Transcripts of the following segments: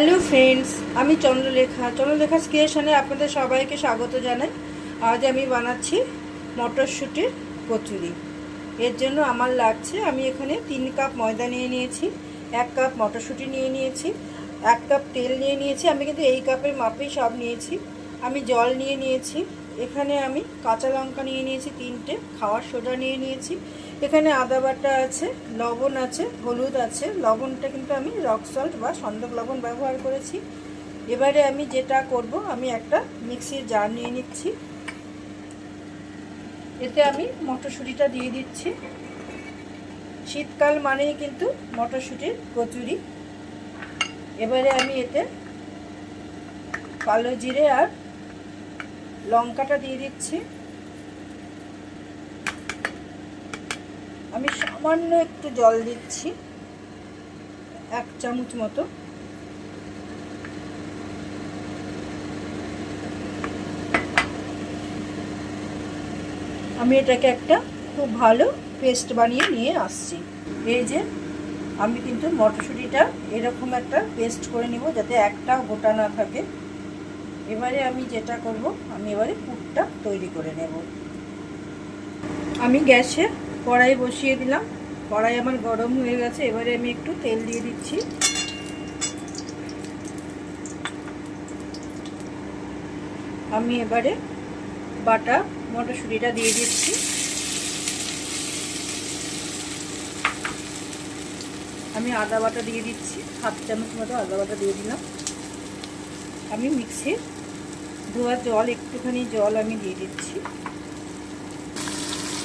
Hello friends, আমি চন্দ্রলেখা। চন্দ্রলেখা ক্রিয়েশনে আপনাদের সবাইকে স্বাগত জানাই। আজ আমি বানাচ্ছি মটরশুঁটির কচুরি। এর জন্য আমার লাগছে, আমি এখানে তিন কাপ ময়দা নিয়ে নিয়েছি, এক কাপ মটরশুঁটি নিয়ে নিয়েছি, এক কাপ তেল নিয়ে নিয়েছি, আমি কিন্তু এই কাপের মাপেই সব নিয়েছি। আমি জল নিয়ে নিয়েছি, এখানে আমি কাঁচা লঙ্কা নিয়ে নিয়েছি তিনটে, খাওয়ার সোডা নিয়ে নিয়েছি এখানে আদা বাটা আছে, লবণ আছে, হলুদ আছে। লবণটা কিন্তু আমি রক সল্ট বা সন্দক লবণ ব্যবহার করেছি। এবারে আমি যেটা করব, আমি একটা মিক্সির জার নিয়ে নিচ্ছি। এতে আমি মটরশুঁটিটা দিয়ে দিচ্ছি। শীতকাল মানেই কিন্তু মটরশুঁটির কচুরি। এবারে আমি এতে কালো জিরে আর লঙ্কাটা দিয়ে দিচ্ছি। আমি সামান্য একটু জল দিচ্ছি, এক চামচ মতো। আমি এটাকে একটা খুব ভালো পেস্ট বানিয়ে নিয়ে আসছি। এই যে, আমি কিন্তু মটরশুঁটিটা এরকম একটা পেস্ট করে নিব যাতে একটাও গোটা না থাকে। এবারে আমি যেটা করব, আমি এবারে পুরটা তৈরি করে নেব। আমি গ্যাসে কড়াই বসিয়ে দিলাম। কড়াই আমার গরম হয়ে গেছে, এবারে আমি একটু তেল দিয়ে দিচ্ছি। আমি এবারে বাটা মটরশুঁটিটা দিয়ে দিচ্ছি। আমি আদা বাটা দিয়ে দিচ্ছি, হাফ চামচ মতো আদা বাটা দিয়ে দিলাম। আমি মিক্সির ধোয়া জল, একটুখানি জল আমি দিয়ে দিচ্ছি।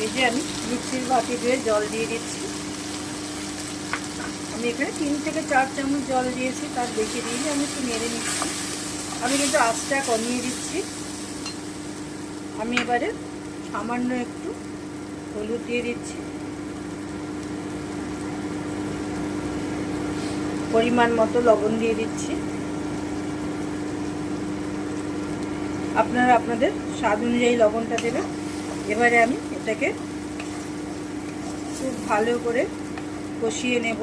এই যে আমি মিক্সির বাটি ধুয়ে জল দিয়ে দিচ্ছি। আমি এখানে তিন থেকে চার চামচ জল দিয়েছি, তার বেশি দিয়ে আমি একটু নেড়ে নিচ্ছি। আমি কিন্তু আঁচটা কমিয়ে দিচ্ছি। আমি এবারে সামান্য একটু হলুদ দিয়ে দিচ্ছি। পরিমাণ মতো লবণ দিয়ে দিচ্ছি। আপনারা আপনাদের স্বাদ অনুযায়ী লবণটা দেবেন। এবারে আমি এটাকে খুব ভালো করে কষিয়ে নেব।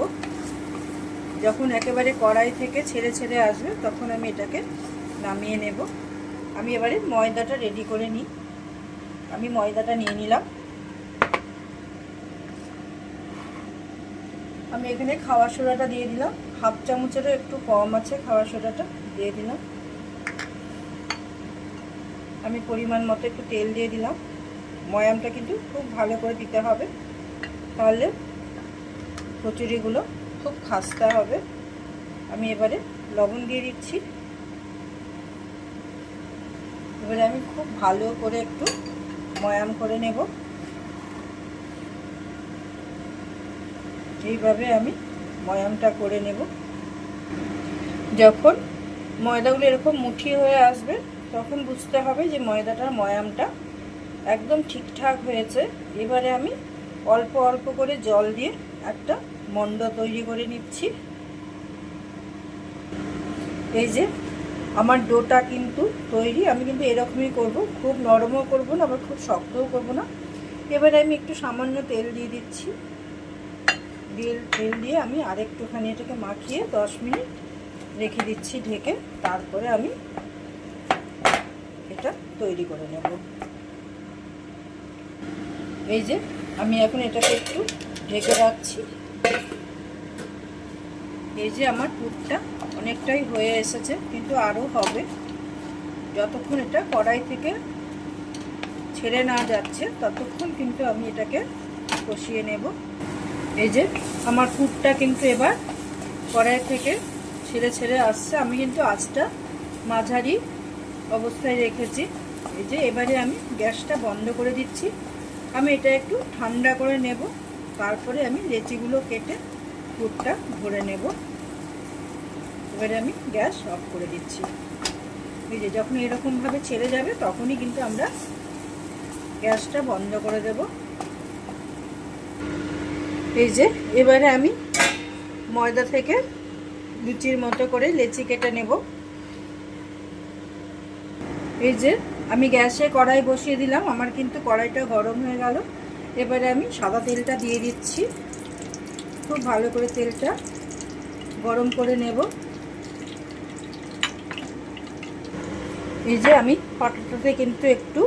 যখন একেবারে কড়াই থেকে ছেড়ে ছেড়ে আসবে, তখন আমি এটাকে নামিয়ে নেব। আমি এবারে ময়দাটা রেডি করে নিই। আমি ময়দাটা নিয়ে নিলাম। আমি এখানে খাওয়ার সোডাটা দিয়ে দিলাম। হাফ চামচেরও একটু কম আছে খাওয়ার সোডাটা, দিয়ে দিলাম। আমি পরিমাণ মতো একটু তেল দিয়ে দিলাম। ময়ামটা কিন্তু খুব ভালো করে দিতে হবে। তাহলে কচুরিগুলো খুব খাস্তা হবে। আমি এবারে লবণ দিয়ে দিচ্ছি। এবারে আমি খুব ভালো করে একটু ময়াম করে নেব। এইভাবে আমি ময়ামটা করে নেব। যখন ময়দাগুলো এরকম মুঠি হয়ে আসবে, তখন বুঝতে হবে যে ময়দাটার ময়ামটা একদম ঠিকঠাক হয়েছে। এবারে আমি অল্প অল্প করে জল দিয়ে একটা মন্ড তৈরি করে নিচ্ছি। এই যে, আমার ডোটা কিন্তু তৈরি, আমি কিন্তু এরকমই করব। খুব নরমও করব না, আবার খুব শক্তও করব না। এবারে আমি একটু সামান্য তেল দিয়ে দিচ্ছি। দিয়ে তেল দিয়ে আমি আরেকটুখানি এটাকে মাখিয়ে দশ মিনিট রেখে দিচ্ছি ঢেকে। তারপরে আমি এটা তৈরি করে নেব। এই যে, আমি এখন এটাকে একটু ঢেকে রাখছি। এই যে আমার পুরটা অনেকটাই হয়ে এসেছে, কিন্তু আরও হবে। যতক্ষণ এটা কড়াই থেকে ছেড়ে না যাচ্ছে, ততক্ষণ কিন্তু আমি এটাকে কষিয়ে নেব। এই যে, আমার পুরটা কিন্তু এবার কড়াই থেকে ছেড়ে ছেড়ে আসছে। আমি কিন্তু আঁচটা মাঝারি অবস্থায় রেখেছি। এই যে, এবারে আমি গ্যাসটা বন্ধ করে দিচ্ছি। আমি এটা একটু ঠান্ডা করে নেব। তারপরে আমি লেচিগুলো কেটে পুরটা ভরে নেব। এবারে আমি গ্যাস অফ করে দিচ্ছি। এই যখন এরকমভাবে ছেড়ে যাবে, তখনই কিন্তু আমরা গ্যাসটা বন্ধ করে দেব। এই যে এবারে আমি ময়দা থেকে লুচির মতো করে লেচি কেটে নেব। এই যে আমি গ্যাসে কড়াই বসিয়ে দিলাম, আমার কিন্তু কড়াইটা গরম হয়ে গেল। এবারে আমি সাদা তেলটা দিয়ে দিচ্ছি। খুব ভালো করে তেলটা গরম করে নেব। এই যে আমি পাটাটাতে কিন্তু একটু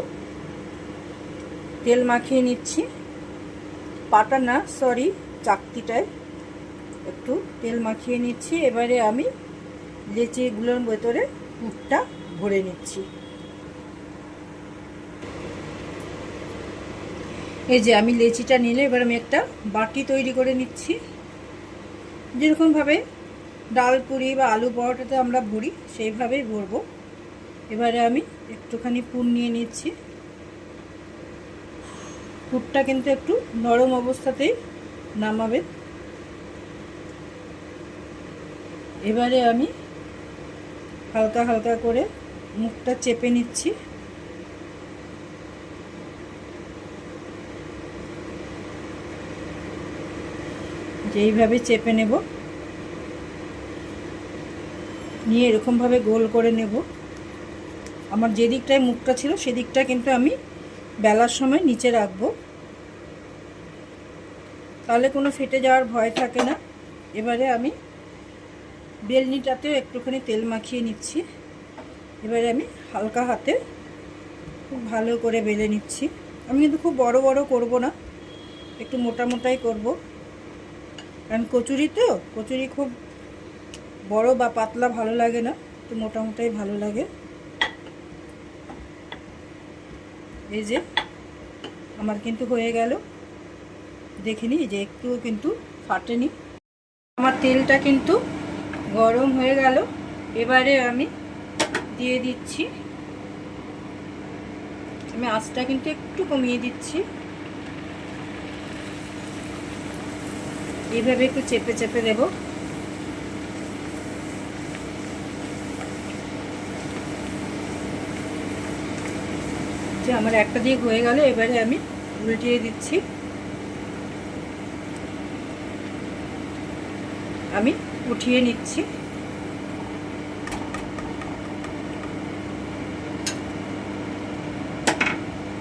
তেল মাখিয়ে নিচ্ছি। পাটা না সরি চাকতিটায় একটু তেল মাখিয়ে নিচ্ছি। এবারে আমি লেচিগুলোর ভেতরে পুরটা ভরে নিচ্ছি। এই যে আমি লেচিটা নিলে এবার আমি একটা বাটি তৈরি করে নিচ্ছি। যেরকমভাবে ডাল পুরি বা আলু পরোটাতে আমরা ভরি, সেইভাবেই ভরবো। এবারে আমি একটুখানি পুর নিয়ে নিচ্ছি। পুরটা কিন্তু একটু নরম অবস্থাতেই নামাবে। এবারে আমি হালকা হালকা করে মুখটা চেপে নিচ্ছি। যেইভাবে চেপে নেব। নিয়ে এরকমভাবে গোল করে নেব। আমার যে দিকটায় মুখটা ছিল সেদিকটা কিন্তু আমি বেলার সময় নিচে রাখব। তাহলে কোনো ফেটে যাওয়ার ভয় থাকে না। এবারে আমি বেলনিটাতেও একটুখানি তেল মাখিয়ে নিচ্ছি। এবারে আমি হালকা হাতে খুব ভালো করে বেলে নিচ্ছি। আমি কিন্তু খুব বড় বড় করব না। একটু মোটা মোটাই করব। কারণ কচুরি তো, কচুরি খুব বড় বা পাতলা ভালো লাগে না, তো মোটা মোটাই ভালো লাগে। এই যে, আমার কিন্তু হয়ে গেল। দেখিনি যে একটু কিন্তু ফাটেনি। আমার তেলটা কিন্তু গরম হয়ে গেল। এবারে আমি দিয়ে দিচ্ছি। আমি আঁচটা কিন্তু একটু কমিয়ে দিচ্ছি। এইভাবে একটু চেপে চেপে দেব। যে আমার একটা দিক হয়ে গেল, এবারে আমি উল্টিয়ে দিচ্ছি। আমি উঠিয়ে নিচ্ছি।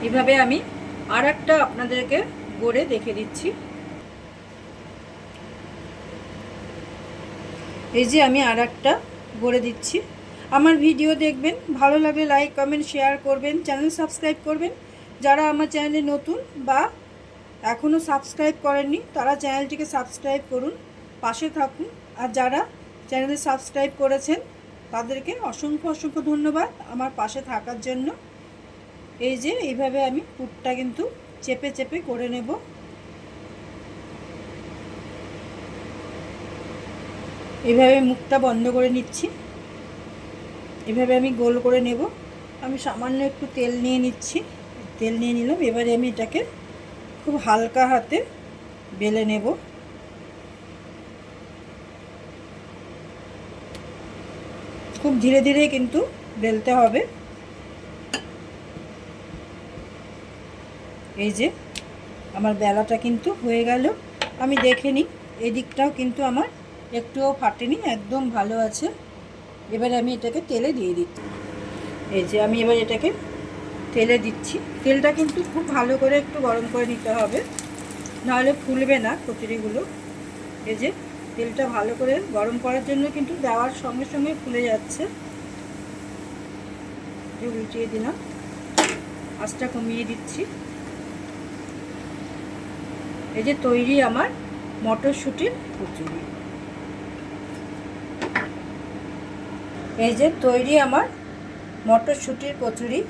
এভাবে আমি আর একটা আপনাদেরকে গড়ে দেখে দিচ্ছি। এই যে আমি আর একটা গড়ে দিচ্ছি। আমার ভিডিও দেখবেন, ভালো লাগলে লাইক কমেন্ট শেয়ার করবেন চ্যানেল সাবস্ক্রাইব করবেন। যারা আমার চ্যানেলে নতুন বা এখনও সাবস্ক্রাইব করেননি, তারা চ্যানেলটিকে সাবস্ক্রাইব করুন, পাশে থাকুন। আর যারা চ্যানেলে সাবস্ক্রাইব করেছেন, তাদেরকে অসংখ্য অসংখ্য ধন্যবাদ আমার পাশে থাকার জন্য। এই যে, এইভাবে আমি পুটটা কিন্তু চেপে চেপে করে নেব। এভাবে মুখটা বন্ধ করে নিচ্ছি। এভাবে আমি গোল করে নেব। আমি সামান্য একটু তেল নিয়ে নিচ্ছি। তেল নিয়ে নিলাম। এবারে আমি এটাকে খুব হালকা হাতে বেলে নেব। খুব ধীরে ধীরে কিন্তু বেলতে হবে। এই যে, আমার বেলাটা কিন্তু হয়ে গেল। আমি দেখে নিই, এদিকটাও কিন্তু আমার একটুও ফাটেনি, একদম ভালো আছে। এবারে আমি এটাকে তেলে দিয়ে দিচ্ছি। এই যে আমি এবার এটাকে তেলে দিচ্ছি। তেলটা কিন্তু খুব ভালো করে একটু গরম করে নিতে হবে, নাহলে ফুলবে না কচুরিগুলো। এই যে তেলটা ভালো করে গরম করার জন্য কিন্তু দেওয়ার সঙ্গে সঙ্গে ফুলে যাচ্ছে। উল্টিয়ে দিলাম। আঁচটা কমিয়ে দিচ্ছি। এই যে তৈরি আমার মটরশুঁটির কচুরি। এই যে তৈরি আমার মটরশুঁটির কচুরি।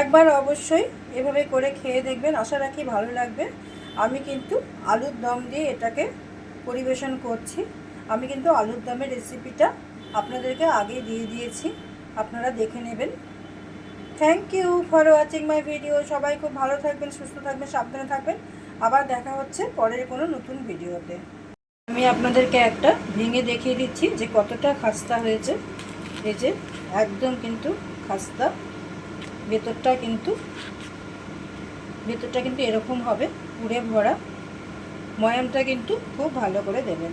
একবার অবশ্যই এভাবে করে খেয়ে দেখবেন, আশা রাখি ভালো লাগবে। আমি কিন্তু আলুর দম দিয়ে এটাকে পরিবেশন করছি। আমি কিন্তু আলুর দমের রেসিপিটা আপনাদেরকে আগে দিয়ে দিয়েছি, আপনারা দেখে নেবেন। Thank you for watching my video সবাই খুব ভালো থাকবেন, সুস্থ থাকবেন, সাবধানে থাকবেন। আবার দেখা হচ্ছে পরের কোনো নতুন ভিডিওতে আমি আপনাদেরকে একটা ভেঙে দেখিয়ে দিচ্ছি যে কতটা খাস্তা হয়েছে। যে একদম কিন্তু খাস্তা, ভেতরটা কিন্তু ভেতরটা কিন্তু এরকম হবে, পুড়ে ভরা। ময়ামটা কিন্তু খুব ভালো করে দেবেন।